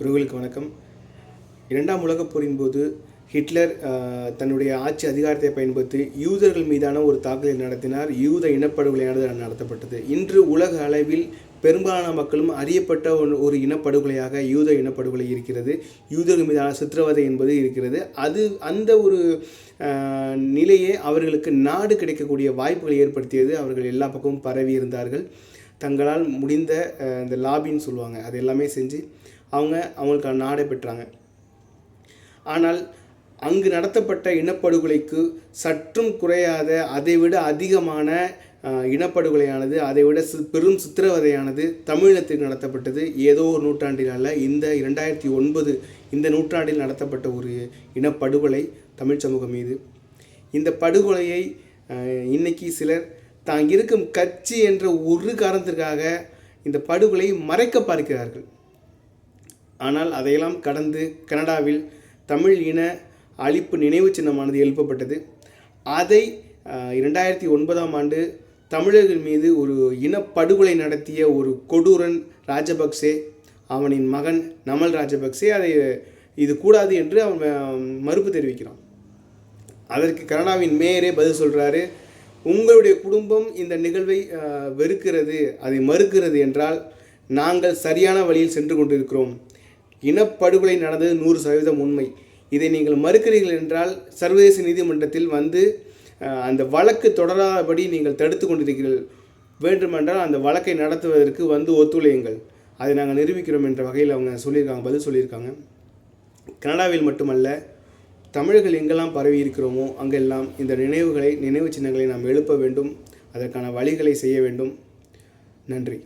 உறவுகளுக்கு வணக்கம். இரண்டாம் உலகப் போரின் போது ஹிட்லர் தன்னுடைய ஆட்சி அதிகாரத்தை பயன்படுத்தி யூதர்கள் மீதான ஒரு தாக்குதலை நடத்தினார். யூத இனப்படுகொலையானது நடத்தப்பட்டது. இன்று உலக அளவில் பெரும்பாலான மக்களும் அறியப்பட்ட ஒரு- ஒரு இனப்படுகொலையாக யூத இனப்படுகொலை இருக்கிறது. யூதர்கள் மீதான சித்திரவதை என்பது இருக்கிறது. அது அந்த ஒரு நிலையே அவர்களுக்கு நாடு கிடைக்கக்கூடிய வாய்ப்புகளை ஏற்படுத்தியது. அவர்கள் எல்லா பக்கமும் பரவி இருந்தார்கள். தங்களால் முடிந்த இந்த லாபின்னு சொல்லுவாங்க. அது எல்லாமே செஞ்சு அவங்க அவங்களுக்கான நாடை பெற்றாங்க. ஆனால் அங்கு நடத்தப்பட்ட இனப்படுகொலைக்கு சற்றும் குறையாத அதைவிட அதிகமான இனப்படுகொலையானது அதைவிட சி பெரும் சித்திரவதையானது தமிழினத்துக்கு நடத்தப்பட்டது. ஏதோ ஒரு நூற்றாண்டில் அல்ல இந்த இரண்டாயிரத்தி ஒன்பது இந்த நூற்றாண்டில் நடத்தப்பட்ட ஒரு இனப்படுகொலை தமிழ் சமூகம் மீது. இந்த படுகொலையை இன்னைக்கு சிலர் தான் இருக்கும் கட்சி என்ற ஒரு காரணத்திற்காக இந்த படுகொலை மறைக்க பார்க்கிறார்கள். ஆனால் அதையெல்லாம் கடந்து கனடாவில் தமிழ் இன அழிப்பு நினைவு சின்னமானது எழுப்பப்பட்டது. அதை இரண்டாயிரத்தி ஒன்பதாம் ஆண்டு தமிழர்கள் மீது ஒரு இனப்படுகொலை நடத்திய ஒரு கொடூரன் ராஜபக்சே அவனின் மகன் நமல் ராஜபக்சே அதை இது கூடாது என்று அவன் மறுப்பு தெரிவிக்கிறான். அதற்கு கனடாவின் மேயரே பதில் சொல்கிறாரு உங்களுடைய குடும்பம் இந்த நிகழ்வை வெறுக்கிறது அதை மறுக்கிறது என்றால் நாங்கள் சரியான வழியில் சென்று கொண்டிருக்கிறோம். இனப்படுகொலை நடந்தது நூறு சதவீதம் உண்மை. இதை நீங்கள் மறுக்கிறீர்கள் என்றால் சர்வதேச நீதிமன்றத்தில் வந்து அந்த வழக்கு தொடராதபடி நீங்கள் தடுத்து கொண்டிருக்கிறீர்கள். வேண்டுமென்றால் அந்த வழக்கை நடத்துவதற்கு வந்து ஒத்துழையுங்கள். அதை நாங்கள் நிரூபிக்கிறோம் என்ற வகையில் அவங்க சொல்லியிருக்காங்க பதில் சொல்லியிருக்காங்க. கனடாவில் மட்டுமல்ல தமிழர்கள் எங்கெல்லாம் பரவி இருக்கிறோமோ அங்கெல்லாம் இந்த நினைவுகளை நினைவு சின்னங்களை நாம் எழுப்ப வேண்டும். அதற்கான வழிகளை செய்ய வேண்டும். நன்றி.